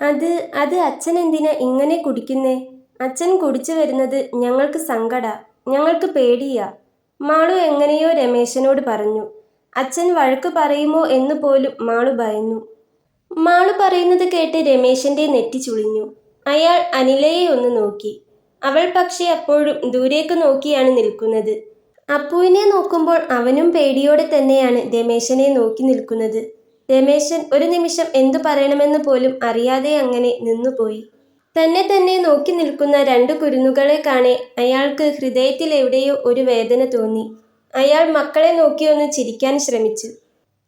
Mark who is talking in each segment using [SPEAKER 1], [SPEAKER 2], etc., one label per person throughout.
[SPEAKER 1] അത് അത് അച്ഛൻ എന്തിനാ ഇങ്ങനെ കുടിക്കുന്നേ? അച്ഛൻ കുടിച്ചു വരുന്നത് ഞങ്ങൾക്ക് സങ്കട ഞങ്ങൾക്ക് പേടിയാ. മാളു എങ്ങനെയോ രമേശനോട് പറഞ്ഞു. അച്ഛൻ വഴക്ക് പറയുമോ എന്ന് പോലും മാളു ഭയന്നു. മാളു പറയുന്നത് കേട്ട് രമേശന്റെ നെറ്റി ചുളിഞ്ഞു. അയാൾ അനിലയെ ഒന്ന് നോക്കി. അവൾ പക്ഷേ അപ്പോഴും ദൂരേക്ക് നോക്കിയാണ് നിൽക്കുന്നത്. അപ്പുവിനെ നോക്കുമ്പോൾ അവനും പേടിയോടെ തന്നെയാണ് രമേശനെ നോക്കി നിൽക്കുന്നത്. രമേശൻ ഒരു നിമിഷം എന്തു പറയണമെന്ന് പോലും അറിയാതെ അങ്ങനെ നിന്നുപോയി തന്നെ തന്നെ നോക്കി നിൽക്കുന്ന രണ്ട് കുരുന്നുകളെ കാണെ അയാൾക്ക് ഹൃദയത്തിൽ എവിടെയോ ഒരു വേദന തോന്നി. അയാൾ മക്കളെ നോക്കിയൊന്ന് ചിരിക്കാൻ ശ്രമിച്ചു.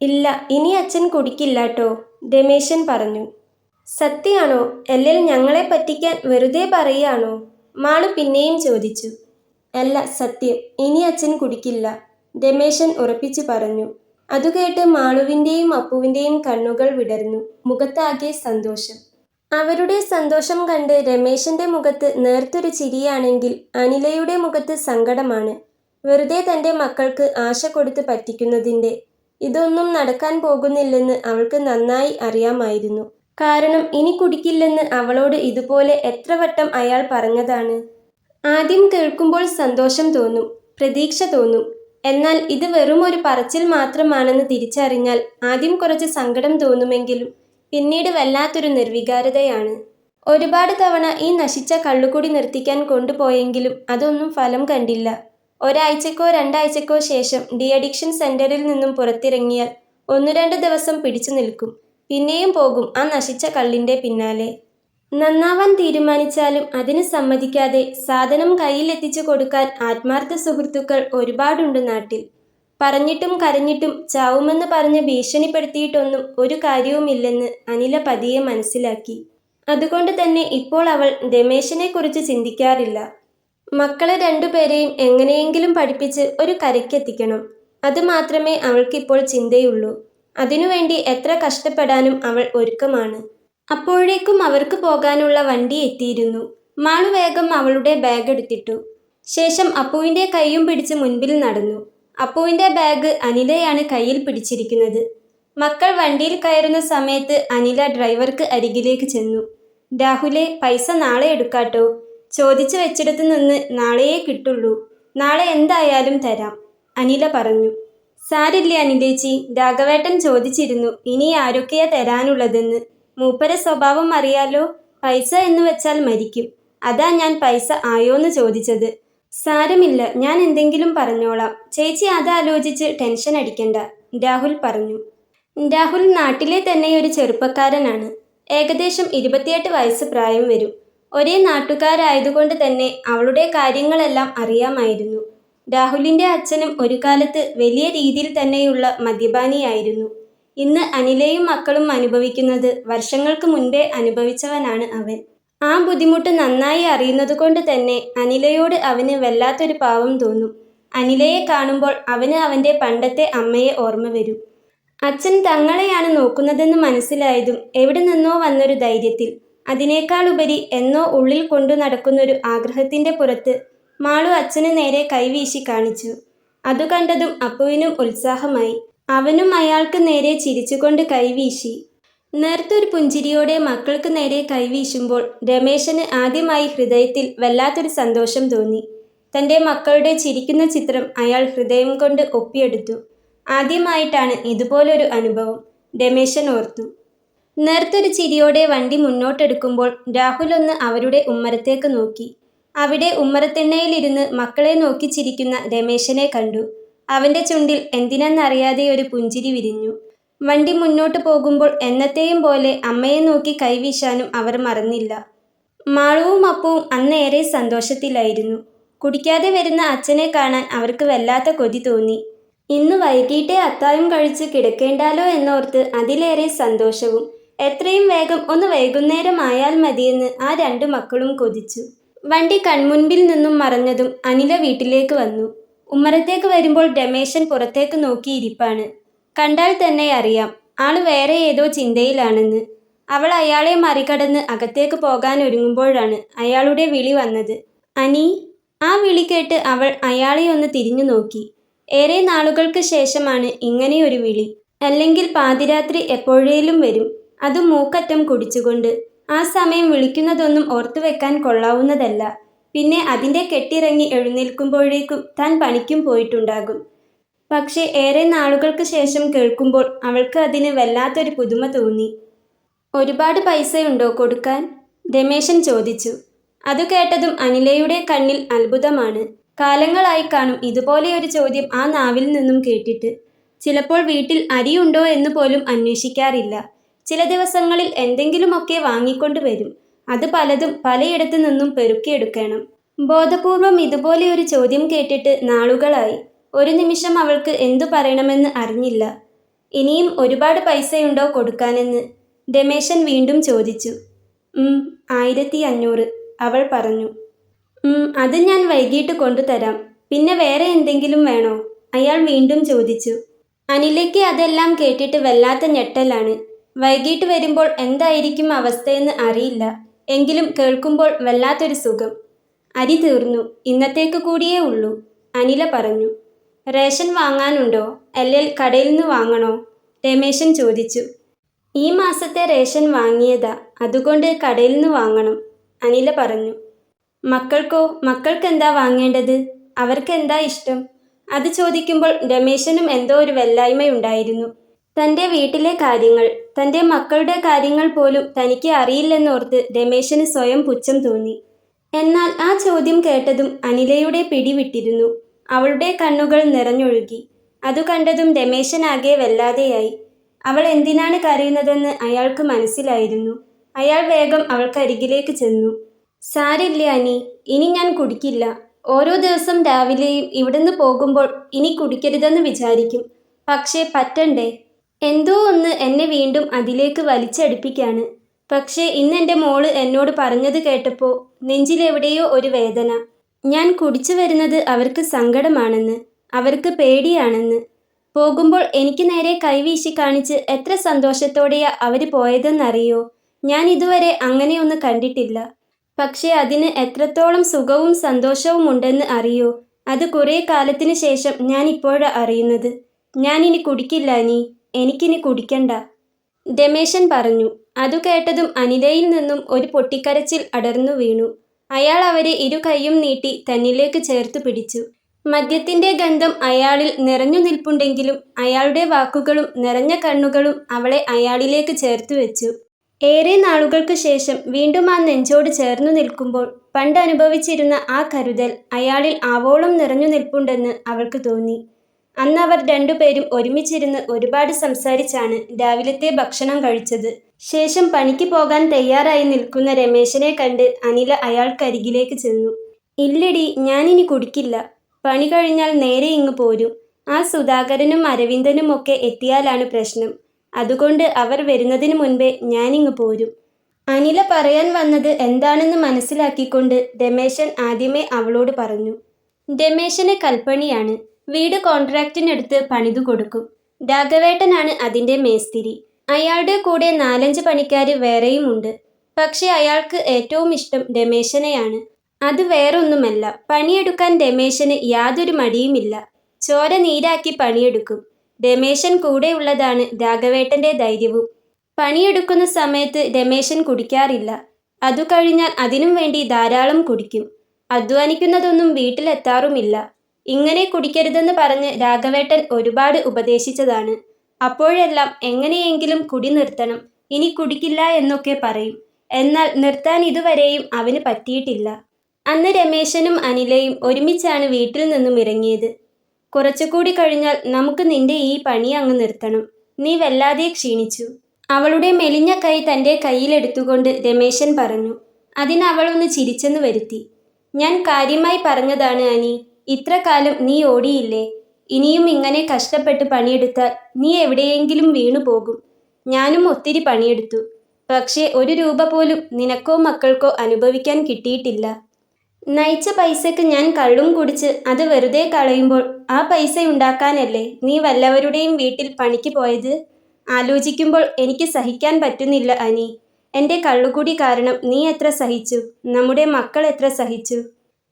[SPEAKER 1] ഇല്ല ഇനി അച്ഛൻ കുടിക്കില്ല കുടിക്കില്ലാട്ടോ രമേശൻ പറഞ്ഞു. സത്യാണോ? എല്ലിൽ ഞങ്ങളെ പറ്റിക്കാൻ വെറുതെ പറയുകയാണോ? മാളു പിന്നെയും ചോദിച്ചു. അല്ല സത്യം ഇനി അച്ഛൻ കുടിക്കില്ല രമേശൻ ഉറപ്പിച്ചു പറഞ്ഞു. അതുകേട്ട് മാളുവിന്റെയും അപ്പുവിന്റെയും കണ്ണുകൾ വിടർന്നു. മുഖത്താകെ സന്തോഷം. അവരുടെ സന്തോഷം കണ്ട് രമേശന്റെ മുഖത്ത് നേർത്തൊരു ചിരിയാണെങ്കിൽ അനിലയുടെ മുഖത്ത് സങ്കടമാണ്. വെറുതെ തന്റെ മക്കൾക്ക് ആശ കൊടുത്ത് പറ്റിക്കുന്നതിന്റെ ഇതൊന്നും നടക്കാൻ പോകുന്നില്ലെന്ന് അവൾക്ക് നന്നായി അറിയാമായിരുന്നു. കാരണം ഇനി കുടിക്കില്ലെന്ന് അവളോട് ഇതുപോലെ എത്ര വട്ടം അയാൾ പറഞ്ഞതാണ്. ആദ്യം കേൾക്കുമ്പോൾ സന്തോഷം തോന്നും പ്രതീക്ഷ തോന്നും. എന്നാൽ ഇത് വെറും ഒരു പറച്ചിൽ മാത്രമാണെന്ന് തിരിച്ചറിഞ്ഞാൽ ആദ്യം കുറച്ച് സങ്കടം തോന്നുമെങ്കിലും പിന്നീട് വല്ലാത്തൊരു നിർവികാരതയാണ്. ഒരുപാട് തവണ ഈ നശിച്ച കള്ളുകൂടി നിർത്തിക്കാൻ കൊണ്ടുപോയെങ്കിലും അതൊന്നും ഫലം കണ്ടില്ല. ഒരാഴ്ചക്കോ രണ്ടാഴ്ചക്കോ ശേഷം ഡി അഡിക്ഷൻ സെന്ററിൽ നിന്നും പുറത്തിറങ്ങിയാൽ ഒന്നു രണ്ട് ദിവസം പിടിച്ചു നിൽക്കും. പിന്നെയും പോകും ആ നശിച്ച കള്ളിന്റെ പിന്നാലെ. നന്നാവാൻ തീരുമാനിച്ചാലും അതിന് സമ്മതിക്കാതെ സാധനം കയ്യിലെത്തിച്ചു കൊടുക്കാൻ ആത്മാർത്ഥ സുഹൃത്തുക്കൾ ഒരുപാടുണ്ട് നാട്ടിൽ. പറഞ്ഞിട്ടും കരഞ്ഞിട്ടും ചാവുമെന്ന് പറഞ്ഞ് ഭീഷണിപ്പെടുത്തിയിട്ടൊന്നും ഒരു കാര്യവുമില്ലെന്ന് അനില പതിയെ മനസ്സിലാക്കി. അതുകൊണ്ട് തന്നെ ഇപ്പോൾ അവൾ രമേശനെക്കുറിച്ച് ചിന്തിക്കാറില്ല. മക്കളെ രണ്ടുപേരെയും എങ്ങനെയെങ്കിലും പഠിപ്പിച്ച് ഒരു കരയ്ക്കെത്തിക്കണം. അത് മാത്രമേ അവൾക്കിപ്പോൾ ചിന്തയുള്ളൂ. അതിനുവേണ്ടി എത്ര കഷ്ടപ്പെടാനും അവൾ ഒരുക്കമാണ്. അപ്പോഴേക്കും അവർക്ക് പോകാനുള്ള വണ്ടി എത്തിയിരുന്നു. മാളു വേഗം അവളുടെ ബാഗ് എടുത്തിട്ടു. ശേഷം അപ്പുവിന്റെ കൈയും പിടിച്ച് മുൻപിൽ നടന്നു. അപ്പുവിന്റെ ബാഗ് അനിലയാണ് കയ്യിൽ പിടിച്ചിരിക്കുന്നത്. മക്കൾ വണ്ടിയിൽ കയറുന്ന സമയത്ത് അനില ഡ്രൈവർക്ക് അരികിലേക്ക് ചെന്നു. രാഹുലെ പൈസ നാളെ എടുക്കാട്ടോ. ചോദിച്ചു വെച്ചിടത്തു നിന്ന് നാളെയേ കിട്ടുള്ളൂ. നാളെ എന്തായാലും തരാം അനില പറഞ്ഞു. സാരില്ല അനിലേച്ചി? രാഘവേട്ടൻ ചോദിച്ചിരുന്നു ഇനി ആരൊക്കെയാ തരാനുള്ളതെന്ന്. മൂപ്പര സ്വഭാവം അറിയാലോ? പൈസ എന്ന് വെച്ചാൽ മരിക്കും. അതാ ഞാൻ പൈസ ആയോന്ന് ചോദിച്ചത്. സാരമില്ല ഞാൻ എന്തെങ്കിലും പറഞ്ഞോളാം. ചേച്ചി അതാലോചിച്ച് ടെൻഷൻ അടിക്കണ്ട രാഹുൽ പറഞ്ഞു. രാഹുൽ നാട്ടിലെ തന്നെ ഒരു ചെറുപ്പക്കാരനാണ്. ഏകദേശം ഇരുപത്തിയെട്ട് വയസ്സ് പ്രായം വരും. ഒരേ നാട്ടുകാരായതുകൊണ്ട് തന്നെ അവളുടെ കാര്യങ്ങളെല്ലാം അറിയാമായിരുന്നു. രാഹുലിന്റെ അച്ഛനും ഒരു കാലത്ത് വലിയ രീതിയിൽ തന്നെയുള്ള മദ്യപാനിയായിരുന്നു. ഇന്ന് അനിലയും മക്കളും അനുഭവിക്കുന്നത് വർഷങ്ങൾക്ക് മുൻപേ അനുഭവിച്ചവനാണ് അവൻ. ആ ബുദ്ധിമുട്ട് നന്നായി അറിയുന്നതുകൊണ്ട് തന്നെ അനിലയോട് അവന് വല്ലാത്തൊരു പാവം തോന്നും. അനിലയെ കാണുമ്പോൾ അവന് അവന്റെ പണ്ടത്തെ അമ്മയെ ഓർമ്മ വരും. അച്ഛൻ തങ്ങളെയാണ് നോക്കുന്നതെന്ന് മനസ്സിലായതും എവിടെ നിന്നോ വന്നൊരു ധൈര്യത്തിൽ. അതിനേക്കാളുപരി എന്നോ ഉള്ളിൽ കൊണ്ടു നടക്കുന്നൊരു ആഗ്രഹത്തിന്റെ പുറത്ത് മാളു അച്ഛന് നേരെ കൈവീശി കാണിച്ചു. അതു കണ്ടതും അപ്പുവിനും ഉത്സാഹമായി. അവനും അയാൾക്ക് നേരെ ചിരിച്ചുകൊണ്ട് കൈവീശി. നേർത്തൊരു പുഞ്ചിരിയോടെ മക്കൾക്ക് നേരെ കൈവീശുമ്പോൾ രമേശന് ആദ്യമായി ഹൃദയത്തിൽ വല്ലാത്തൊരു സന്തോഷം തോന്നി. തന്റെ മക്കളുടെ ചിരിക്കുന്ന ചിത്രം അയാൾ ഹൃദയം കൊണ്ട് ഒപ്പിയെടുത്തു. ആദ്യമായിട്ടാണ് ഇതുപോലൊരു അനുഭവം രമേശൻ ഓർത്തു. നേർത്തൊരു ചിരിയോടെ വണ്ടി മുന്നോട്ടെടുക്കുമ്പോൾ രാഹുൽ ഒന്ന് അവരുടെ ഉമ്മരത്തേക്ക് നോക്കി. അവിടെ ഉമ്മരത്തെണ്ണയിലിരുന്ന് മക്കളെ നോക്കി ചിരിക്കുന്ന രമേശനെ കണ്ടു. അവന്റെ ചുണ്ടിൽ എന്തിനെന്നറിയാതെ ഒരു പുഞ്ചിരി വിരിഞ്ഞു. വണ്ടി മുന്നോട്ട് പോകുമ്പോൾ എന്നത്തെയും പോലെ അമ്മയെ നോക്കി കൈവീശാനും അവർ മറന്നില്ല. മാളവും അപ്പവും അന്നേറെ സന്തോഷത്തിലായിരുന്നു. കുടിക്കാതെ വരുന്ന അച്ഛനെ കാണാൻ അവർക്ക് വല്ലാത്ത കൊതി തോന്നി. ഇന്ന് വൈകിട്ടേ അത്താഴം കഴിച്ച് കിടക്കേണ്ടാലോ എന്നോർത്ത് അതിലേറെ സന്തോഷവും എത്രയും വേഗം ഒന്ന് വൈകുന്നേരം ആയാൽ മതിയെന്ന് ആ രണ്ടു മക്കളും കൊതിച്ചു. വണ്ടി കൺമുൻപിൽ നിന്നും മറഞ്ഞതും അനില വീട്ടിലേക്ക് വന്നു. ഉമ്മറത്തേക്ക് വരുമ്പോൾ രമേശൻ പുറത്തേക്ക് നോക്കിയിരിപ്പാണ് കണ്ടാൽ തന്നെ അറിയാം ആൾ വേറെ ഏതോ ചിന്തയിലാണെന്ന്. അവൾ അയാളെ മറികടന്ന് അകത്തേക്ക് പോകാൻ ഒരുങ്ങുമ്പോഴാണ് അയാളുടെ വിളി വന്നത്. അനി ആ വിളി കേട്ട് അവൾ അയാളെ ഒന്ന് തിരിഞ്ഞു നോക്കി. ഏറെ നാളുകൾക്ക് ശേഷമാണ് ഇങ്ങനെയൊരു വിളി. അല്ലെങ്കിൽ പാതിരാത്രി എപ്പോഴേലും വരും. അത് മൂക്കറ്റം കുടിച്ചുകൊണ്ട്. ആ സമയം വിളിക്കുന്നതൊന്നും ഓർത്തു വെക്കാൻ കൊള്ളാവുന്നതല്ല. പിന്നെ അതിന്റെ കെട്ടിറങ്ങി എഴുന്നേൽക്കുമ്പോഴേക്കും താൻ പണിക്കും പോയിട്ടുണ്ടാകും. പക്ഷേ ഏറെ നാളുകൾക്ക് ശേഷം കേൾക്കുമ്പോൾ അവൾക്ക് അതിന് വല്ലാത്തൊരു പുതുമ തോന്നി. ഒരുപാട് പൈസയുണ്ടോ കൊടുക്കാൻ? രമേശൻ ചോദിച്ചു. അത് കേട്ടതും അനിലയുടെ കണ്ണിൽ അത്ഭുതമാണ്. കാലങ്ങളായി കാണും ഇതുപോലെയൊരു ചോദ്യം ആ നാവിൽ നിന്നും കേട്ടിട്ട്. ചിലപ്പോൾ വീട്ടിൽ അരിയുണ്ടോ എന്ന് പോലും അന്വേഷിക്കാറില്ല. ചില ദിവസങ്ങളിൽ എന്തെങ്കിലുമൊക്കെ വാങ്ങിക്കൊണ്ടു വരും. അത് പലതും പലയിടത്തു നിന്നും പെറുക്കിയെടുക്കണം. ബോധപൂർവം ഇതുപോലെ ഒരു ചോദ്യം കേട്ടിട്ട് നാളുകളായി. ഒരു നിമിഷം അവൾക്ക് എന്തു പറയണമെന്ന് അറിഞ്ഞില്ല. ഇനിയും ഒരുപാട് പൈസയുണ്ടോ കൊടുക്കാനെന്ന് രമേശൻ വീണ്ടും ചോദിച്ചു. ആയിരത്തി അഞ്ഞൂറ് അവൾ പറഞ്ഞു. അത് ഞാൻ വൈകിട്ട് കൊണ്ടുതരാം. പിന്നെ വേറെ എന്തെങ്കിലും വേണോ? അയാൾ വീണ്ടും ചോദിച്ചു. അനിലയ്ക്ക് അതെല്ലാം കേട്ടിട്ട് വല്ലാത്ത ഞെട്ടലാണ്. വൈകിട്ട് വരുമ്പോൾ എന്തായിരിക്കും അവസ്ഥയെന്ന് അറിയില്ല. എങ്കിലും കേൾക്കുമ്പോൾ വല്ലാത്തൊരു സുഖം. അരി തീർന്നു. ഇന്നത്തേക്ക് കൂടിയേ ഉള്ളൂ. അനില പറഞ്ഞു. റേഷൻ വാങ്ങാനുണ്ടോ? അല്ലെങ്കിൽ കടയിൽ നിന്ന് വാങ്ങണോ? രമേശൻ ചോദിച്ചു. ഈ മാസത്തെ റേഷൻ വാങ്ങിയതാ. അതുകൊണ്ട് കടയിൽ നിന്ന് വാങ്ങണം. അനില പറഞ്ഞു. മക്കൾക്കോ? മക്കൾക്ക് എന്താ വാങ്ങേണ്ടത്? അവർക്ക് എന്താ ഇഷ്ടം? അത് ചോദിക്കുമ്പോൾ രമേശനും എന്തോ ഒരു വെല്ലായ്മയുണ്ടായിരുന്നു. തന്റെ വീട്ടിലെ കാര്യങ്ങൾ തന്റെ മക്കളുടെ കാര്യങ്ങൾ പോലും തനിക്ക് അറിയില്ലെന്നോർത്ത് രമേശന് സ്വയം പുച്ഛം തോന്നി. എന്നാൽ ആ ചോദ്യം കേട്ടതും അനിലയുടെ പിടിവിട്ടിരുന്നു. അവളുടെ കണ്ണുകൾ നിറഞ്ഞൊഴുകി. അതു കണ്ടതും രമേശനാകെ വല്ലാതെയായി. അവൾ എന്തിനാണ് കരയുന്നതെന്ന് അയാൾക്ക് മനസ്സിലായിരുന്നു. അയാൾ വേഗം അവൾക്കരികിലേക്ക് ചെന്നു. സാരില്ല അനി ഇനി ഞാൻ കുടിക്കില്ല. ഓരോ ദിവസം രാവിലെയും ഇവിടുന്ന് പോകുമ്പോൾ ഇനി കുടിക്കരുതെന്ന് വിചാരിക്കും. പക്ഷേ പറ്റണ്ടേ? എന്തോ ഒന്ന് എന്നെ വീണ്ടും അതിലേക്ക് വലിച്ചടുപ്പിക്കാണ്. പക്ഷേ ഇന്ന് എന്റെ മോൾ എന്നോട് പറഞ്ഞത് കേട്ടപ്പോൾ നെഞ്ചിലെവിടെയോ ഒരു വേദന. ഞാൻ കുടിച്ചു വരുന്നത് അവർക്ക് സങ്കടമാണെന്ന് അവർക്ക് പേടിയാണെന്ന്. പോകുമ്പോൾ എനിക്ക് നേരെ കൈവീശി കാണിച്ച് എത്ര സന്തോഷത്തോടെയാ അവർ പോയതെന്നറിയോ? ഞാൻ ഇതുവരെ അങ്ങനെയൊന്ന് കണ്ടിട്ടില്ല. പക്ഷേ അതിന് എത്രത്തോളം സുഖവും സന്തോഷവും ഉണ്ടെന്ന് അറിയോ? അത് കുറേ കാലത്തിന് ശേഷം ഞാൻ ഇപ്പോഴാണ് അറിയുന്നത്. ഞാനിനി കുടിക്കില്ല നീ എനിക്കിനി കുടിക്കണ്ട. രമേശൻ പറഞ്ഞു. അതു കേട്ടതും അനിതയിൽ നിന്നും ഒരു പൊട്ടിക്കരച്ചിൽ അടർന്നു വീണു. അയാൾ അവരെ ഇരു കൈയും നീട്ടി തന്നിലേക്ക് ചേർത്തു പിടിച്ചു. മദ്യത്തിന്റെ ഗന്ധം അയാളിൽ നിറഞ്ഞു നിൽപ്പുണ്ടെങ്കിലും അയാളുടെ വാക്കുകളും നിറഞ്ഞ കണ്ണുകളും അവളെ അയാളിലേക്ക് ചേർത്തു വെച്ചു. ഏറെ നാളുകൾക്ക് ശേഷം വീണ്ടും ആ നെഞ്ചോട് ചേർന്നു നിൽക്കുമ്പോൾ പണ്ട് അനുഭവിച്ചിരുന്ന ആ കരുതൽ അയാളിൽ ആവോളം നിറഞ്ഞു നിൽപ്പുണ്ടെന്ന് അവൾക്ക് തോന്നി. അന്ന് അവർ രണ്ടുപേരും ഒരുമിച്ചിരുന്ന് ഒരുപാട് സംസാരിച്ചാണ് രാവിലത്തെ ഭക്ഷണം കഴിച്ചത്. ശേഷം പണിക്ക് പോകാൻ തയ്യാറായി നിൽക്കുന്ന രമേശനെ കണ്ട് അനില അയാൾക്കരികിലേക്ക് ചെന്നു. ഇല്ലടി ഞാനിനി കുടിക്കില്ല. പണി കഴിഞ്ഞാൽ നേരെ ഇങ്ങ് പോരും. ആ സുധാകരനും അരവിന്ദനും ഒക്കെ എത്തിയാലാണ് പ്രശ്നം. അതുകൊണ്ട് അവർ വരുന്നതിന് മുൻപേ ഞാനിങ്ങ് പോരും. അനില പറയാൻ വന്നത് എന്താണെന്ന് മനസ്സിലാക്കിക്കൊണ്ട് രമേശൻ ആദ്യമേ അവളോട് പറഞ്ഞു. രമേശന് കൽപ്പണിയാണ്. വീട് കോൺട്രാക്റ്റിനെടുത്ത് പണിതു കൊടുക്കും. രാഘവേട്ടനാണ് അതിന്റെ മേസ്തിരി. അയാളുടെ കൂടെ നാലഞ്ച് പണിക്കാർ വേറെയുമുണ്ട്. പക്ഷേ അയാൾക്ക് ഏറ്റവും ഇഷ്ടം രമേശനെയാണ്. അത് വേറൊന്നുമല്ല പണിയെടുക്കാൻ രമേശന് യാതൊരു മടിയുമില്ല. ചോര നീരാക്കി പണിയെടുക്കും. രമേശൻ കൂടെയുള്ളതാണ് രാഘവേട്ടന്റെ ധൈര്യവും. പണിയെടുക്കുന്ന സമയത്ത് രമേശൻ കുടിക്കാറില്ല. അതു കഴിഞ്ഞാൽ അതിനും വേണ്ടി ധാരാളം കുടിക്കും. അധ്വാനിക്കുന്നതൊന്നും വീട്ടിലെത്താറുമില്ല. ഇങ്ങനെ കുടിക്കരുതെന്ന് പറഞ്ഞ് രാഘവേട്ടൻ ഒരുപാട് ഉപദേശിച്ചതാണ്. അപ്പോഴെല്ലാം എങ്ങനെയെങ്കിലും കുടി നിർത്തണം ഇനി കുടിക്കില്ല എന്നൊക്കെ പറയും. എന്നാൽ നിർത്താൻ ഇതുവരെയും അവന് പറ്റിയിട്ടില്ല. അന്ന് രമേശനും അനിലയും ഒരുമിച്ചാണ് വീട്ടിൽ നിന്നും ഇറങ്ങിയത്. കുറച്ചുകൂടി കഴിഞ്ഞാൽ നമുക്ക് നിന്റെ ഈ പണി അങ്ങ് നിർത്തണം. നീ വല്ലാതെ ക്ഷീണിച്ചു. അവളുടെ മെലിഞ്ഞ കൈ തന്റെ കയ്യിലെടുത്തുകൊണ്ട് രമേശൻ പറഞ്ഞു അതിനവളൊന്ന് ചിരിച്ചെന്ന് വരുത്തി. ഞാൻ കാര്യമായി പറഞ്ഞതാണ് അനി ഇത്ര കാലം നീ ഓടിയില്ലേ? ഇനിയും ഇങ്ങനെ കഷ്ടപ്പെട്ട് പണിയെടുത്താൽ നീ എവിടെയെങ്കിലും വീണു പോകും. ഞാനും ഒത്തിരി പണിയെടുത്തു. പക്ഷേ ഒരു രൂപ പോലും നിനക്കോ മക്കൾക്കോ അനുഭവിക്കാൻ കിട്ടിയിട്ടില്ല. നയിച്ച പൈസക്ക് ഞാൻ കള്ളും കുടിച്ച് അത് വെറുതെ കളയുമ്പോൾ ആ പൈസ ഉണ്ടാക്കാനല്ലേ നീ വല്ലവരുടെയും വീട്ടിൽ പണിക്ക് പോയത്? ആലോചിക്കുമ്പോൾ എനിക്ക് സഹിക്കാൻ പറ്റുന്നില്ല അനി. എന്റെ കള്ളുകൂടി കാരണം നീ എത്ര സഹിച്ചു? നമ്മുടെ മക്കൾ എത്ര സഹിച്ചു?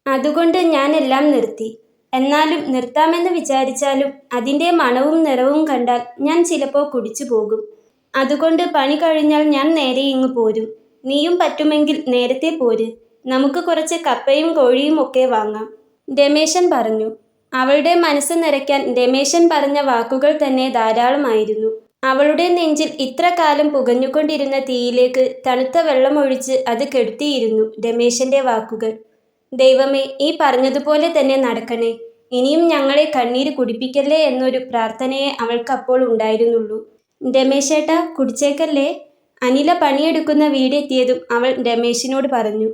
[SPEAKER 1] അതുകൊണ്ട് ഞാനെല്ലാം നിർത്തി. എന്നാലും നിർത്താമെന്ന് വിചാരിച്ചാലും അതിന്റെ മണവും നിറവും കണ്ടാൽ ഞാൻ ചിലപ്പോൾ കുടിച്ചു പോകും. അതുകൊണ്ട് പണി കഴിഞ്ഞാൽ ഞാൻ നേരെ ഇങ്ങ് പോരും. നീയും പറ്റുമെങ്കിൽ നേരത്തെ പോര്. നമുക്ക് കുറച്ച് കപ്പയും കോഴിയും ഒക്കെ വാങ്ങാം. രമേശൻ പറഞ്ഞു. അവളുടെ മനസ്സ് നിറയ്ക്കാൻ രമേശൻ പറഞ്ഞ വാക്കുകൾ തന്നെ ധാരാളമായിരുന്നു. അവളുടെ നെഞ്ചിൽ ഇത്ര കാലം പുകഞ്ഞുകൊണ്ടിരുന്ന തീയിലേക്ക് തണുത്ത വെള്ളമൊഴിച്ച് അത് കെടുത്തിയിരുന്നു രമേശന്റെ വാക്കുകൾ. ദൈവമേ ഈ പറഞ്ഞതുപോലെ തന്നെ നടക്കണേ. ഇനിയും ഞങ്ങളെ കണ്ണീര് കുടിപ്പിക്കല്ലേ എന്നൊരു പ്രാർത്ഥനയെ അവൾക്ക് അപ്പോൾ ഉണ്ടായിരുന്നുള്ളൂ. രമേശേട്ട കുടിച്ചേക്കല്ലേ? അനില പണിയെടുക്കുന്ന വീടെത്തിയതും അവൾ രമേശിനോട് പറഞ്ഞു.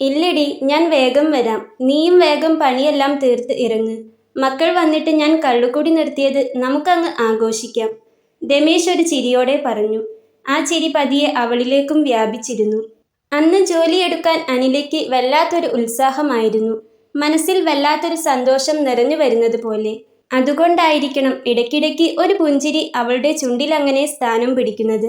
[SPEAKER 1] ഇല്ലടി ഞാൻ വേഗം വരാം. നീയും വേഗം പണിയെല്ലാം തീർത്ത് ഇറങ്ങ്. മക്കൾ വന്നിട്ട് ഞാൻ കള്ളുകൂടി നിർത്തിയത് നമുക്കങ്ങ് ആഘോഷിക്കാം. രമേശ് ഒരു ചിരിയോടെ പറഞ്ഞു. ആ ചിരി പതിയെ അവളിലേക്കും വ്യാപിച്ചിരുന്നു. അന്ന് ജോലിയെടുക്കാൻ അനിലയ്ക്ക് വല്ലാത്തൊരു ഉത്സാഹമായിരുന്നു. മനസ്സിൽ വല്ലാത്തൊരു സന്തോഷം നിറഞ്ഞു വരുന്നത് പോലെ. അതുകൊണ്ടായിരിക്കണം ഇടയ്ക്കിടയ്ക്ക് ഒരു പുഞ്ചിരി അവളുടെ ചുണ്ടിലങ്ങനെ സ്ഥാനം പിടിക്കുന്നത്.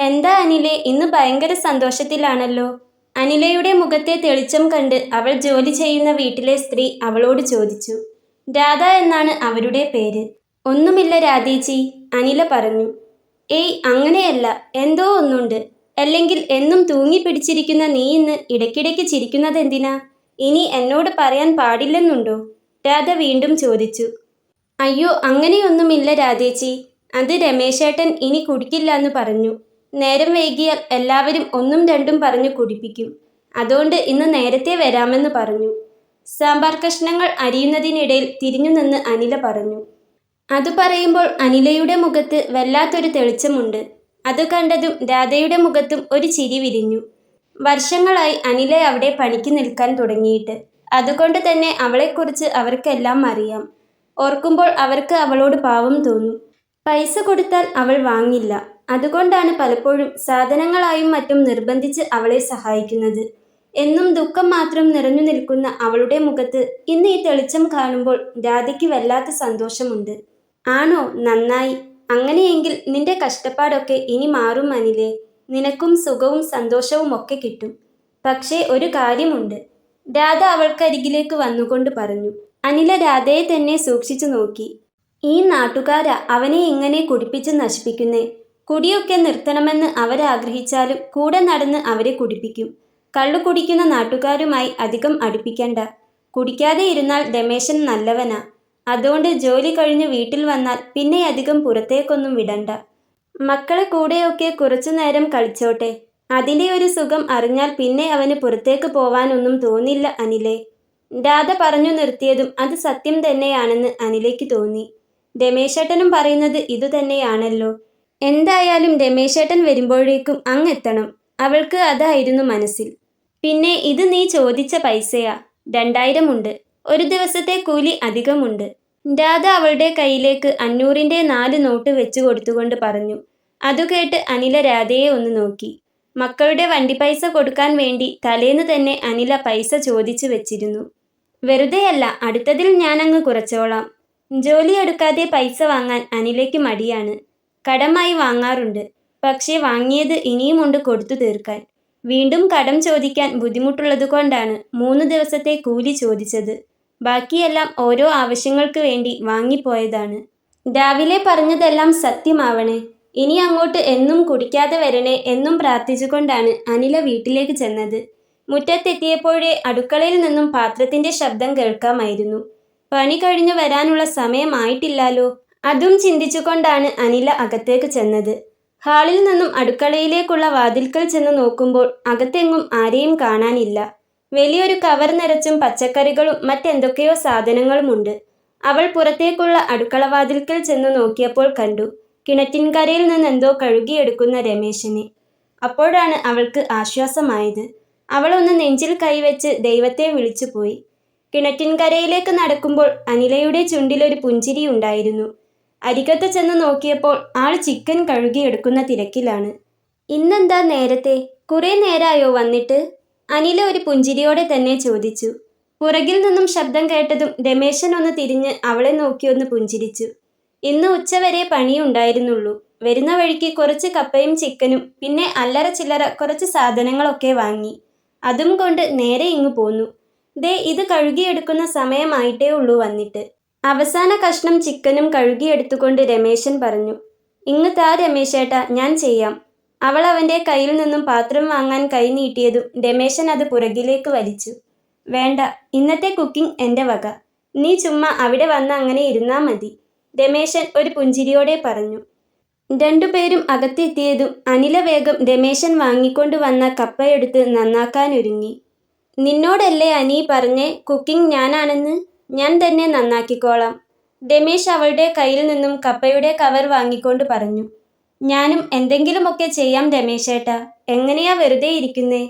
[SPEAKER 1] എന്താ അനിലെ ഇന്ന് ഭയങ്കര സന്തോഷത്തിലാണല്ലോ. അനിലയുടെ മുഖത്തെ തെളിച്ചം കണ്ട് അവൾ ജോലി ചെയ്യുന്ന വീട്ടിലെ സ്ത്രീ അവളോട് ചോദിച്ചു. രാധ എന്നാണ് അവരുടെ പേര്. ഒന്നുമില്ല രാധേച്ചി അനില പറഞ്ഞു. ഏയ് അങ്ങനെയല്ല. എന്തോ ഒന്നുണ്ട്. അല്ലെങ്കിൽ എന്നും തൂങ്ങി പിടിച്ചിരിക്കുന്ന നീ ഇന്ന് ഇടയ്ക്കിടയ്ക്ക് ചിരിക്കുന്നത് എന്തിനാ? ഇനി എന്നോട് പറയാൻ പാടില്ലെന്നുണ്ടോ? രാധ വീണ്ടും ചോദിച്ചു. അയ്യോ അങ്ങനെയൊന്നുമില്ല രാധേച്ചി. അത് രമേശേട്ടൻ ഇനി കുടിക്കില്ല എന്ന് പറഞ്ഞു. നേരം വൈകിയാൽ എല്ലാവരും ഒന്നും രണ്ടും പറഞ്ഞു കുടിപ്പിക്കും. അതുകൊണ്ട് ഇന്ന് നേരത്തെ വരാമെന്ന് പറഞ്ഞു. സാമ്പാർ കഷ്ണങ്ങൾ അരിയുന്നതിനിടയിൽ തിരിഞ്ഞു നിന്ന് അനില പറഞ്ഞു. അത് പറയുമ്പോൾ അനിലയുടെ മുഖത്ത് വല്ലാത്തൊരു തെളിച്ചമുണ്ട്. അത് കണ്ടതും രാധയുടെ മുഖത്തും ഒരു ചിരി വിരിഞ്ഞു. വർഷങ്ങളായി അനില അവിടെ പണിക്ക് നിൽക്കാൻ തുടങ്ങിയിട്ട്. അതുകൊണ്ട് തന്നെ അവളെക്കുറിച്ച് അവർക്കെല്ലാം അറിയാം. ഓർക്കുമ്പോൾ അവർക്ക് അവളോട് പാവം തോന്നും. പൈസ കൊടുത്താൽ അവൾ വാങ്ങില്ല. അതുകൊണ്ടാണ് പലപ്പോഴും സാധനങ്ങളായും മറ്റും നിർബന്ധിച്ച് അവളെ സഹായിക്കുന്നത്. എന്നും ദുഃഖം മാത്രം നിറഞ്ഞു നിൽക്കുന്ന അവളുടെ മുഖത്ത് ഇന്ന് ഈ തെളിച്ചം കാണുമ്പോൾ രാധയ്ക്ക് വല്ലാത്ത സന്തോഷമുണ്ട്. ആണോ? നന്നായി. അങ്ങനെയെങ്കിൽ നിന്റെ കഷ്ടപ്പാടൊക്കെ ഇനി മാറും അനിലേ. നിനക്കും സുഖവും സന്തോഷവും ഒക്കെ കിട്ടും. പക്ഷേ ഒരു കാര്യമുണ്ട്. രാധ അവൾക്കരികിലേക്ക് വന്നുകൊണ്ട് പറഞ്ഞു അനില രാധയെ തന്നെ സൂക്ഷിച്ചു നോക്കി. ഈ നാട്ടുകാര അവനെ ഇങ്ങനെ കുടിപ്പിച്ച് നശിപ്പിക്കുന്നേ? കുടിയൊക്കെ നിർത്തണമെന്ന് അവരാഗ്രഹിച്ചാലും കൂടെ നടന്ന് അവരെ കുടിപ്പിക്കും. കള്ളു കുടിക്കുന്ന നാട്ടുകാരുമായി അധികം അടുപ്പിക്കണ്ട. കുടിക്കാതെ ഇരുന്നാൽ രമേശൻ നല്ലവനാ. അതുകൊണ്ട് ജോലി കഴിഞ്ഞ് വീട്ടിൽ വന്നാൽ പിന്നെ അധികം പുറത്തേക്കൊന്നും വിടണ്ട. മക്കളെ കൂടെയൊക്കെ കുറച്ചു നേരം കളിച്ചോട്ടെ. അതിന്റെ ഒരു സുഖം അറിഞ്ഞാൽ പിന്നെ അവന് പുറത്തേക്ക് പോവാനൊന്നും തോന്നില്ല അനിലെ. രാധ പറഞ്ഞു നിർത്തിയതും അത് സത്യം തന്നെയാണെന്ന് അനിലേക്ക് തോന്നി. രമേശേട്ടനും പറയുന്നത് ഇതുതന്നെയാണല്ലോ എന്തായാലും രമേശേട്ടൻ വരുമ്പോഴേക്കും അങ്ങെത്തണം. അവൾക്ക് അതായിരുന്നു മനസ്സിൽ. പിന്നെ ഇത് നീ ചോദിച്ച പൈസയാ? രണ്ടായിരം ഉണ്ട് ഒരു ദിവസത്തെ കൂലി അധികമുണ്ട്. രാധ അവളുടെ കയ്യിലേക്ക് അഞ്ഞൂറിന്റെ നാല് നോട്ട് വെച്ചു കൊടുത്തുകൊണ്ട് പറഞ്ഞു. അതു കേട്ട് അനില രാധയെ ഒന്ന് നോക്കി. മക്കളുടെ വണ്ടി പൈസ കൊടുക്കാൻ വേണ്ടി തലേന്ന് തന്നെ അനില പൈസ ചോദിച്ചു വെച്ചിരുന്നു. വെറുതെയല്ല അടുത്തതിൽ ഞാനങ്ങ് കുറച്ചോളാം. ജോലി എടുക്കാതെ പൈസ വാങ്ങാൻ അനിലയ്ക്ക് മടിയാണ്. കടമായി വാങ്ങാറുണ്ട്. പക്ഷേ വാങ്ങിയത് ഇനിയുമുണ്ട് കൊടുത്തു തീർക്കാൻ. വീണ്ടും കടം ചോദിക്കാൻ ബുദ്ധിമുട്ടുള്ളതുകൊണ്ടാണ് മൂന്ന് ദിവസത്തെ കൂലി ചോദിച്ചത്. ബാക്കിയെല്ലാം ഓരോ ആവശ്യങ്ങൾക്ക് വേണ്ടി വാങ്ങിപ്പോയതാണ്. രാവിലെ പറഞ്ഞതെല്ലാം സത്യമാവണേ. ഇനി അങ്ങോട്ട് എന്നും കുടിക്കാതെ വരണേ എന്നും പ്രാർത്ഥിച്ചുകൊണ്ടാണ് അനില വീട്ടിലേക്ക് ചെന്നത്. മുറ്റത്തെത്തിയപ്പോഴേ അടുക്കളയിൽ നിന്നും പാത്രത്തിന്റെ ശബ്ദം കേൾക്കാമായിരുന്നു. പണി കഴിഞ്ഞു വരാനുള്ള സമയമായിട്ടില്ലാലോ അതും ചിന്തിച്ചുകൊണ്ടാണ് അനില അകത്തേക്ക് ചെന്നത്. ഹാളിൽ നിന്നും അടുക്കളയിലേക്കുള്ള വാതിൽക്കൽ ചെന്ന് നോക്കുമ്പോൾ അകത്തെങ്ങും ആരെയും കാണാനില്ല. വലിയൊരു കവർ നിറച്ചും പച്ചക്കറികളും മറ്റെന്തൊക്കെയോ സാധനങ്ങളുമുണ്ട്. അവൾ പുറത്തേക്കുള്ള അടുക്കളവാതിൽക്കൽ ചെന്ന് നോക്കിയപ്പോൾ കണ്ടു കിണറ്റിൻകരയിൽ നിന്ന് എന്തോ കഴുകിയെടുക്കുന്ന രമേശനെ. അപ്പോഴാണ് അവൾക്ക് ആശ്വാസമായത്. അവളൊന്ന് നെഞ്ചിൽ കൈവച്ച് ദൈവത്തെ വിളിച്ചുപോയി കിണറ്റിൻകരയിലേക്ക് നടക്കുമ്പോൾ അനിലയുടെ ചുണ്ടിലൊരു പുഞ്ചിരി ഉണ്ടായിരുന്നു. അരികത്ത് ചെന്ന് നോക്കിയപ്പോൾ ആൾ ചിക്കൻ കഴുകിയെടുക്കുന്ന തിരക്കിലാണ്. ഇന്നെന്താ നേരത്തെ? കുറെ നേരായോ വന്നിട്ട്? അനില ഒരു പുഞ്ചിരിയോടെ തന്നെ ചോദിച്ചു. പുറകിൽ നിന്നും ശബ്ദം കേട്ടതും രമേശൻ ഒന്ന് തിരിഞ്ഞ് അവളെ നോക്കി ഒന്ന് പുഞ്ചിരിച്ചു. ഇന്ന് ഉച്ചവരെ പണിയുണ്ടായിരുന്നുള്ളൂ വരുന്ന വഴിക്ക് കുറച്ച് കപ്പയും ചിക്കനും പിന്നെ അല്ലറ ചില്ലറ കുറച്ച് സാധനങ്ങളൊക്കെ വാങ്ങി. അതും കൊണ്ട് നേരെ ഇങ്ങു പോന്നു. ദേ ഇത് കഴുകിയെടുക്കുന്ന സമയമായിട്ടേ ഉള്ളൂ വന്നിട്ട്. അവസാന കഷ്ണം ചിക്കനും കഴുകിയെടുത്തുകൊണ്ട് രമേശൻ പറഞ്ഞു ഇങ്ങ് താ രമേശേട്ടാ ഞാൻ ചെയ്യാം. അവൾ അവന്റെ കയ്യിൽ നിന്നും പാത്രം വാങ്ങാൻ കൈ നീട്ടിയതും രമേശൻ അത് പുറകിലേക്ക് വലിച്ചു. വേണ്ട ഇന്നത്തെ കുക്കിംഗ് എന്റെ വക. നീ ചുമ്മാ അവിടെ വന്ന് അങ്ങനെ ഇരുന്നാ മതി രമേശൻ ഒരു പുഞ്ചിരിയോടെ പറഞ്ഞു. രണ്ടുപേരും അകത്തെത്തിയതും അനില വേഗം രമേശൻ വാങ്ങിക്കൊണ്ടു വന്ന കപ്പയെടുത്ത് നന്നാക്കാനൊരുങ്ങി നിന്നോടല്ലേ അനി പറഞ്ഞേ കുക്കിംഗ് ഞാനാണെന്ന്? ഞാൻ തന്നെ നന്നാക്കിക്കോളാം രമേശ് അവളുടെ കയ്യിൽ നിന്നും കപ്പയുടെ കവർ വാങ്ങിക്കൊണ്ട് പറഞ്ഞു. ഞാനും എന്തെങ്കിലുമൊക്കെ ചെയ്യാം രമേശേട്ടാ. എങ്ങനെയാ വെറുതെ ഇരിക്കുന്നേ?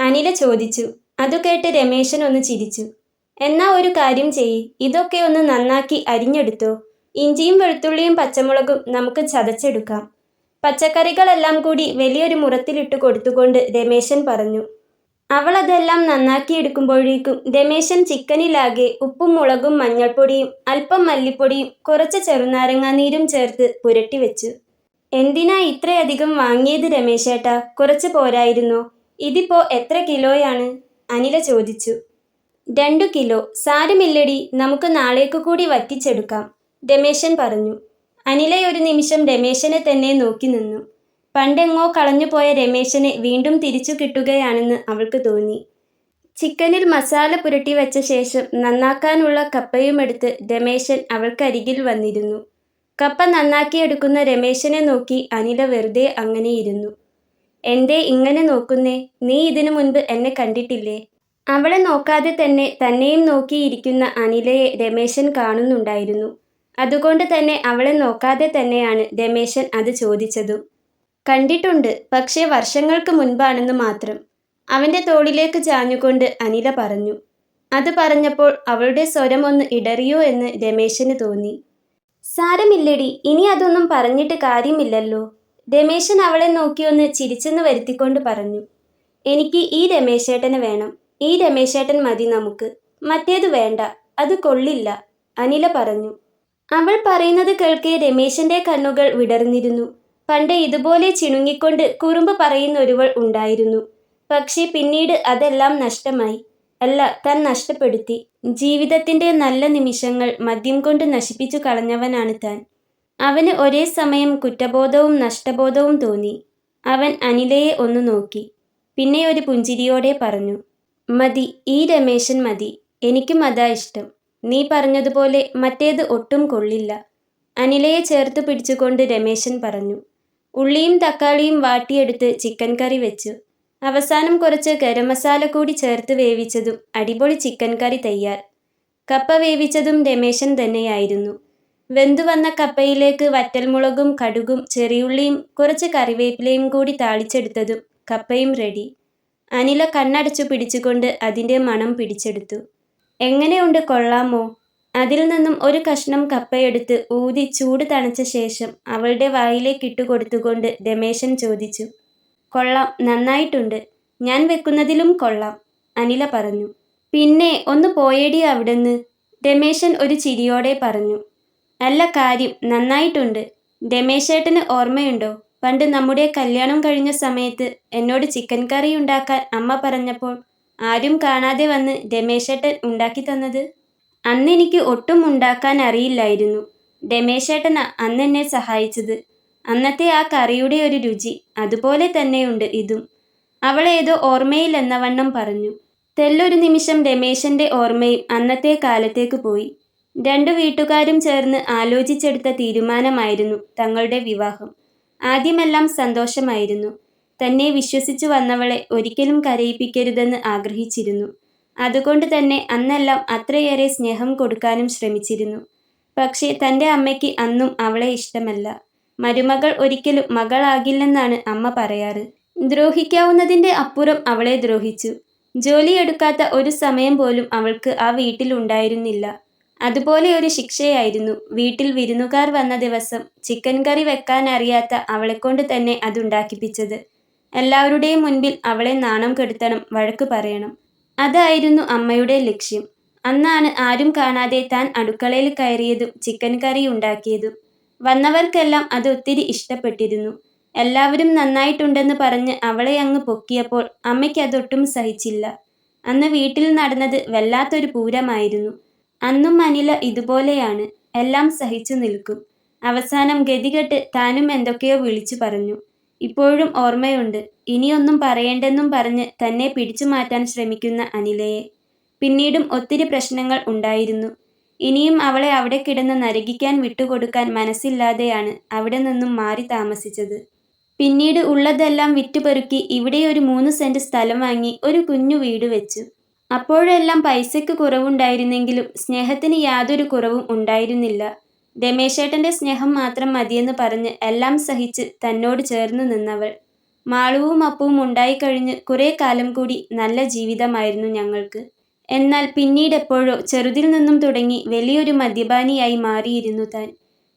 [SPEAKER 1] അനില ചോദിച്ചു. അതു കേട്ട് രമേശൻ ഒന്ന് ചിരിച്ചു. എന്നാ ഒരു കാര്യം ചെയ്യ്. ഇതൊക്കെ ഒന്ന് നന്നാക്കി അരിഞ്ഞെടുത്തോ. ഇഞ്ചിയും വെളുത്തുള്ളിയും പച്ചമുളകും നമുക്ക് ചതച്ചെടുക്കാം. പച്ചക്കറികളെല്ലാം കൂടി വലിയൊരു മുറത്തിലിട്ട് കൊടുത്തുകൊണ്ട് രമേശൻ പറഞ്ഞു. അവൾ അതെല്ലാം നന്നാക്കിയെടുക്കുമ്പോഴേക്കും രമേശൻ ചിക്കനിലാകെ ഉപ്പും മുളകും മഞ്ഞൾപ്പൊടിയും അല്പം മല്ലിപ്പൊടിയും കുറച്ച് ചെറുനാരങ്ങാനീരും ചേർത്ത് പുരട്ടിവെച്ചു എന്തിനാ ഇത്രയധികം വാങ്ങിയത് രമേശേട്ടാ? കുറച്ച് പോരായിരുന്നോ. ഇതിപ്പോ എത്ര കിലോയാണ്? അനില ചോദിച്ചു. രണ്ടു കിലോ. സാരമില്ലടി. നമുക്ക് നാളേക്ക് കൂടി വറ്റിച്ചെടുക്കാം. രമേശൻ പറഞ്ഞു. അനില ഒരു നിമിഷം രമേശനെ തന്നെ നോക്കി നിന്നു. പണ്ടെങ്ങോ കളഞ്ഞുപോയ രമേശനെ വീണ്ടും തിരിച്ചു കിട്ടുകയാണെന്ന് അവൾക്ക് തോന്നി. ചിക്കനിൽ മസാല പുരട്ടി വെച്ച ശേഷം നന്നാക്കാനുള്ള കപ്പയുമെടുത്ത് രമേശൻ അവൾക്കരികിൽ വന്നിരുന്നു. കപ്പ നന്നാക്കിയെടുക്കുന്ന രമേശനെ നോക്കി അനില വെറുതെ അങ്ങനെ ഇരുന്നു എന്തേ ഇങ്ങനെ നോക്കുന്നേ? നീ ഇതിനു മുൻപ് എന്നെ കണ്ടിട്ടില്ലേ? അവളെ നോക്കാതെ തന്നെ തന്നെയും നോക്കിയിരിക്കുന്ന അനിലയെ രമേശൻ കാണുന്നുണ്ടായിരുന്നു. അതുകൊണ്ട് തന്നെ അവളെ നോക്കാതെ തന്നെയാണ് രമേശൻ അത് ചോദിച്ചതും. കണ്ടിട്ടുണ്ട്. പക്ഷേ വർഷങ്ങൾക്ക് മുൻപാണെന്ന് മാത്രം. അവന്റെ തോളിലേക്ക് ചാഞ്ഞുകൊണ്ട് അനില പറഞ്ഞു. അത് പറഞ്ഞപ്പോൾ അവളുടെ സ്വരം ഒന്ന് ഇടറിയോ എന്ന് രമേശന് തോന്നി. സാരമില്ലടി. ഇനി അതൊന്നും പറഞ്ഞിട്ട് കാര്യമില്ലല്ലോ. രമേശൻ അവളെ നോക്കിയൊന്ന് ചിരിച്ചെന്ന് വരുത്തിക്കൊണ്ട് പറഞ്ഞു. എനിക്ക് ഈ രമേശേട്ടനെ വേണം. ഈ രമേശേട്ടൻ മതി നമുക്ക്. മറ്റേത് വേണ്ട. അത് കൊള്ളില്ല. അനില പറഞ്ഞു. അവൾ പറയുന്നത് കേൾക്കെ രമേശന്റെ കണ്ണുകൾ വിടർന്നിരുന്നു. പണ്ട് ഇതുപോലെ ചിണുങ്ങിക്കൊണ്ട് കുറുമ്പ് പറയുന്നൊരുവൾ ഉണ്ടായിരുന്നു. പക്ഷേ പിന്നീട് അതെല്ലാം നഷ്ടമായി. അല്ല താൻ നഷ്ടപ്പെടുത്തി. ജീവിതത്തിന്റെ നല്ല നിമിഷങ്ങൾ മദ്യം കൊണ്ട് നശിപ്പിച്ചു കളഞ്ഞവനാണ് താൻ. അവന് ഒരേ സമയം കുറ്റബോധവും നഷ്ടബോധവും തോന്നി. അവൻ അനിലയെ ഒന്ന് നോക്കി. പിന്നെ ഒരു പുഞ്ചിരിയോടെ പറഞ്ഞു മതി ഈ രമേശൻ മതി. എനിക്കും അതാ ഇഷ്ടം. നീ പറഞ്ഞതുപോലെ മറ്റേത് ഒട്ടും കൊള്ളില്ല. അനിലയെ ചേർത്ത് പിടിച്ചുകൊണ്ട് രമേശൻ പറഞ്ഞു ഉള്ളിയും തക്കാളിയും വാട്ടിയെടുത്ത് ചിക്കൻ കറി വെച്ചു. അവസാനം കുറച്ച് ഗരം മസാല കൂടി ചേർത്ത് വേവിച്ചതും അടിപൊളി ചിക്കൻ കറി തയ്യാർ. കപ്പ വേവിച്ചതും രമേശൻ തന്നെയായിരുന്നു. വെന്തു വന്ന കപ്പയിലേക്ക് വറ്റൽമുളകും കടുകും ചെറിയുള്ളിയും കുറച്ച് കറിവേപ്പിലയും കൂടി താളിച്ചെടുത്തതും കപ്പയും റെഡി അനില കണ്ണടച്ചു പിടിച്ചുകൊണ്ട് അതിന്റെ മണം പിടിച്ചെടുത്തു. എങ്ങനെയുണ്ട് കൊള്ളാമോ? അതിൽ നിന്നും ഒരു കഷ്ണം കപ്പയെടുത്ത് ഊതി ചൂട് തണച്ച ശേഷം അവളുടെ വായിലേക്ക് ഇട്ടുകൊടുത്തുകൊണ്ട് രമേശൻ ചോദിച്ചു. കൊള്ളാം നന്നായിട്ടുണ്ട്. ഞാൻ വെക്കുന്നതിലും കൊള്ളാം അനില പറഞ്ഞു. പിന്നെ ഒന്ന് പോയേടി അവിടുന്ന് രമേശൻ ഒരു ചിരിയോടെ പറഞ്ഞു. നല്ല കാര്യം നന്നായിട്ടുണ്ട്. രമേശേട്ടന് ഓർമ്മയുണ്ടോ? പണ്ട് നമ്മുടെ കല്യാണം കഴിഞ്ഞ സമയത്ത് എന്നോട് ചിക്കൻ കറി ഉണ്ടാക്കാൻ അമ്മ പറഞ്ഞപ്പോൾ ആരും കാണാതെ വന്ന് രമേശേട്ടൻ ഉണ്ടാക്കി തന്നത്? അന്ന് എനിക്ക് ഒട്ടും ഉണ്ടാക്കാൻ അറിയില്ലായിരുന്നു. രമേശേട്ടനാ അന്നെന്നെ സഹായിച്ചത്. അന്നത്തെ ആ കറിയുടെ ഒരു രുചി അതുപോലെ തന്നെയുണ്ട് ഇതും. അവൾ ഏതോ ഓർമ്മയിലെന്നവണ്ണം പറഞ്ഞു. തെല്ലൊരു നിമിഷം രമേശന്റെ ഓർമ്മയും അന്നത്തെ കാലത്തേക്ക് പോയി. രണ്ടു വീട്ടുകാരും ചേർന്ന് ആലോചിച്ചെടുത്ത തീരുമാനമായിരുന്നു തങ്ങളുടെ വിവാഹം. ആദ്യമെല്ലാം സന്തോഷമായിരുന്നു. തന്നെ വിശ്വസിച്ചു വന്നവളെ ഒരിക്കലും കരയിപ്പിക്കരുതെന്ന് ആഗ്രഹിച്ചിരുന്നു. അതുകൊണ്ട് തന്നെ അന്നെല്ലാം അത്രയേറെ സ്നേഹം കൊടുക്കാനും ശ്രമിച്ചിരുന്നു. പക്ഷേ തന്റെ അമ്മയ്ക്ക് അന്നും അവളെ ഇഷ്ടമല്ല. മരുമകൾ ഒരിക്കലും മകളാകില്ലെന്നാണ് അമ്മ പറയാറ്. ദ്രോഹിക്കാവുന്നതിന്റെ അപ്പുറം അവളെ ദ്രോഹിച്ചു. ജോലിയെടുക്കാത്ത ഒരു സമയം പോലും അവൾക്ക് ആ വീട്ടിലുണ്ടായിരുന്നില്ല അതുപോലെ ഒരു ശിക്ഷയായിരുന്നു. വീട്ടിൽ വിരുന്നുകാർ വന്ന ദിവസം ചിക്കൻ കറി വെക്കാൻ അറിയാത്ത അവളെക്കൊണ്ട് തന്നെ അതുണ്ടാക്കിപ്പിച്ചത്. എല്ലാവരുടെയും മുൻപിൽ അവളെ നാണം കെടുത്തണം വഴക്ക് പറയണം. അതായിരുന്നു അമ്മയുടെ ലക്ഷ്യം. അന്നാണ് ആരും കാണാതെ താൻ അടുക്കളയിൽ കയറിയതും ചിക്കൻ കറി ഉണ്ടാക്കിയതും. വന്നവർക്കെല്ലാം അത് ഒത്തിരി ഇഷ്ടപ്പെട്ടിരുന്നു. എല്ലാവരും നന്നായിട്ടുണ്ടെന്ന് പറഞ്ഞ് അവളെ അങ്ങ് പൊക്കിയപ്പോൾ അമ്മയ്ക്ക് അതൊട്ടും സഹിച്ചില്ല. അന്ന് വീട്ടിൽ നടന്നത് വല്ലാത്തൊരു പൂരമായിരുന്നു. അന്നും അനില ഇതുപോലെയാണ് എല്ലാം സഹിച്ചു നിൽക്കും. അവസാനം ഗതികെട്ട് താനും എന്തൊക്കെയോ വിളിച്ചു പറഞ്ഞു.
[SPEAKER 2] ഇപ്പോഴും ഓർമ്മയുണ്ട് ഇനിയൊന്നും പറയേണ്ടെന്നും പറഞ്ഞ് തന്നെ പിടിച്ചു മാറ്റാൻ ശ്രമിക്കുന്ന അനിലയെ. പിന്നീടും ഒത്തിരി പ്രശ്നങ്ങൾ ഉണ്ടായിരുന്നു. ഇനിയും അവളെ അവിടെ കിടന്ന് നരകിക്കാൻ വിട്ടുകൊടുക്കാൻ മനസ്സില്ലാതെയാണ് അവിടെ നിന്നും മാറി താമസിച്ചത്. പിന്നീട് ഉള്ളതെല്ലാം വിറ്റുപെറുക്കി ഇവിടെ ഒരു മൂന്ന് സെന്റ് സ്ഥലം വാങ്ങി ഒരു കുഞ്ഞു വീട് വെച്ചു. അപ്പോഴെല്ലാം പൈസയ്ക്ക് കുറവുണ്ടായിരുന്നെങ്കിലും സ്നേഹത്തിന് യാതൊരു കുറവും ഉണ്ടായിരുന്നില്ല. രമേശേട്ടന്റെ സ്നേഹം മാത്രം മതിയെന്ന് പറഞ്ഞ് എല്ലാം സഹിച്ച് തന്നോട് ചേർന്ന് നിന്നവൾ. മാളുവും അപ്പവും ഉണ്ടായിക്കഴിഞ്ഞ് കുറേ കാലം കൂടി നല്ല ജീവിതമായിരുന്നു ഞങ്ങൾക്ക്. എന്നാൽ പിന്നീടെപ്പോഴോ ചെറുതിൽ നിന്നും തുടങ്ങി വലിയൊരു മദ്യപാനിയായി മാറിയിരുന്നു താൻ.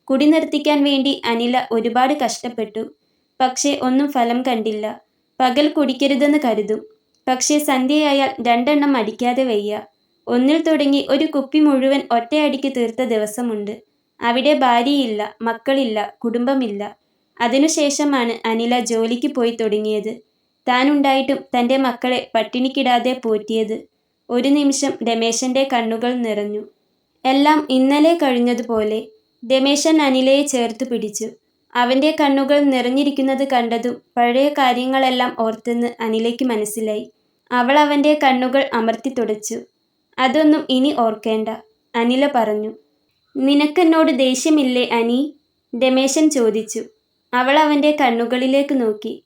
[SPEAKER 2] കുടി നിർത്തിക്കാൻ വേണ്ടി അനില ഒരുപാട് കഷ്ടപ്പെട്ടു. പക്ഷേ ഒന്നും ഫലം കണ്ടില്ല. പകൽ കുടിക്കരുതെന്ന് കരുതും. പക്ഷേ സന്ധ്യയായാൽ രണ്ടെണ്ണം അടിക്കാതെ വയ്യ. ഒന്നിൽ തുടങ്ങി ഒരു കുപ്പി മുഴുവൻ ഒറ്റയടിക്ക് തീർത്ത ദിവസമുണ്ട്. അവിടെ ഭാര്യയില്ല മക്കളില്ല കുടുംബമില്ല. അതിനുശേഷമാണ് അനില ജോലിക്ക് പോയി തുടങ്ങിയത്. താനുണ്ടായിട്ടും തന്റെ മക്കളെ പട്ടിണിക്കിടാതെ പോറ്റിയത്. ഒരു നിമിഷം രമേശന്റെ കണ്ണുകൾ നിറഞ്ഞു. എല്ലാം ഇന്നലെ കഴിഞ്ഞതുപോലെ രമേശൻ അനിലയെ ചേർത്ത് പിടിച്ചു. അവന്റെ കണ്ണുകൾ നിറഞ്ഞിരിക്കുന്നത് കണ്ടതും പഴയ കാര്യങ്ങളെല്ലാം ഓർത്തെന്ന് അനിലയ്ക്ക് മനസ്സിലായി. അവൾ അവന്റെ കണ്ണുകൾ അമർത്തി തുടച്ചു. അതൊന്നും ഇനി ഓർക്കേണ്ട അനില പറഞ്ഞു. നിനക്കെന്നോട് ദേഷ്യമില്ലേ അനി? രമേശൻ ചോദിച്ചു. അവൾ അവന്റെ കണ്ണുകളിലേക്ക് നോക്കി.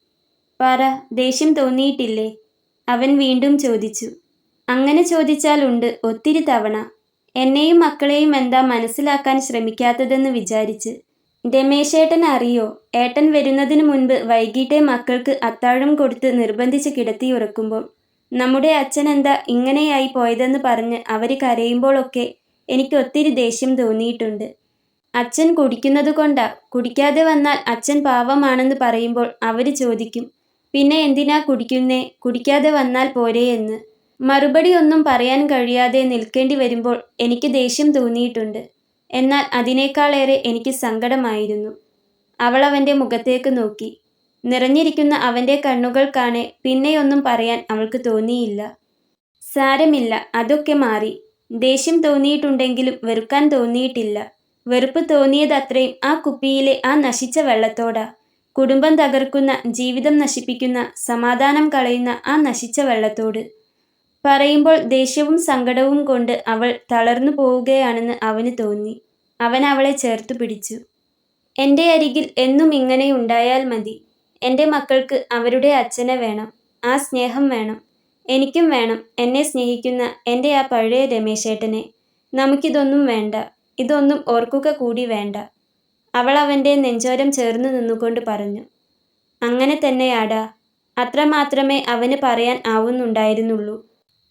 [SPEAKER 2] പറ ദേഷ്യം തോന്നിയിട്ടില്ലേ? അവൻ വീണ്ടും ചോദിച്ചു. അങ്ങനെ ചോദിച്ചാൽ ഉണ്ട് ഒത്തിരി തവണ. എന്നെയും മക്കളെയും എന്താ മനസ്സിലാക്കാൻ ശ്രമിക്കാത്തതെന്ന് വിചാരിച്ച്. രമേശേട്ടൻ അറിയോ? ഏട്ടൻ വരുന്നതിന് മുൻപ് വൈകിട്ടേ മക്കൾക്ക് അത്താഴം കൊടുത്ത് നിർബന്ധിച്ച് കിടത്തി ഉറക്കുമ്പോൾ. നമ്മുടെ അച്ഛൻ എന്താ ഇങ്ങനെയായി പോയതെന്ന് പറഞ്ഞ് അവർ കരയുമ്പോഴൊക്കെ എനിക്ക് ഒത്തിരി ദേഷ്യം തോന്നിയിട്ടുണ്ട്. അച്ഛൻ കുടിക്കുന്നത് കൊണ്ടാ. കുടിക്കാതെ വന്നാൽ അച്ഛൻ പാവമാണെന്ന് പറയുമ്പോൾ അവർ ചോദിക്കും. പിന്നെ എന്തിനാ കുടിക്കുന്നേ? കുടിക്കാതെ വന്നാൽ പോരേ എന്ന്. മറുപടി ഒന്നും പറയാൻ കഴിയാതെ നിൽക്കേണ്ടി വരുമ്പോൾ എനിക്ക് ദേഷ്യം തോന്നിയിട്ടുണ്ട്. എന്നാൽ അതിനേക്കാളേറെ എനിക്ക് സങ്കടമായിരുന്നു. അവൾ അവന്റെ മുഖത്തേക്ക് നോക്കി. നിറഞ്ഞിരിക്കുന്ന അവന്റെ കണ്ണുകൾ കാണെ പിന്നെയൊന്നും പറയാൻ അവൾക്ക് തോന്നിയില്ല. സാരമില്ല അതൊക്കെ മാറി. ദേഷ്യം തോന്നിയിട്ടുണ്ടെങ്കിലും വെറുക്കാൻ തോന്നിയിട്ടില്ല. വെറുപ്പ് തോന്നിയതത്രയും ആ കുപ്പിയിലെ ആ നശിച്ച വെള്ളത്തോടാ. കുടുംബം തകർക്കുന്ന ജീവിതം നശിപ്പിക്കുന്ന സമാധാനം കളയുന്ന ആ നശിച്ച വെള്ളത്തോട്. പറയുമ്പോൾ ദേഷ്യവും സങ്കടവും കൊണ്ട് അവൾ തളർന്നു പോവുകയാണെന്ന് അവന് തോന്നി. അവൻ അവളെ ചേർത്തു പിടിച്ചു. എന്റെ അരികിൽ എന്നും ഇങ്ങനെ ഉണ്ടായാൽ മതി. എന്റെ മക്കൾക്ക് അവരുടെ അച്ഛനെ വേണം. ആ സ്നേഹം വേണം. എനിക്കും വേണം എന്നെ സ്നേഹിക്കുന്ന എന്റെ ആ പഴയ രമേശേട്ടനെ. നമുക്കിതൊന്നും വേണ്ട. ഇതൊന്നും ഓർക്കുക കൂടി വേണ്ട. അവൾ അവന്റെ നെഞ്ചോരം ചേർന്ന് നിന്നുകൊണ്ട് പറഞ്ഞു. അങ്ങനെ തന്നെയാടാ. അത്രമാത്രമേ അവന് പറയാൻ ആവുന്നുണ്ടായിരുന്നുള്ളൂ.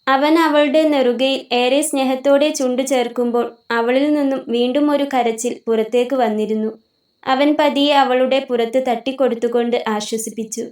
[SPEAKER 2] അവൻ അവളുടെ നെറുകയിൽ ഏറെ സ്നേഹത്തോടെ ചുണ്ടു ചേർക്കുമ്പോൾ അവളിൽ നിന്നും വീണ്ടും ഒരു കരച്ചിൽ പുറത്തേക്ക് വന്നിരുന്നു. അവൻ പതിയെ അവളുടെ പുറത്ത് തട്ടിക്കൊടുത്തുകൊണ്ട് ആശ്വസിപ്പിച്ചു.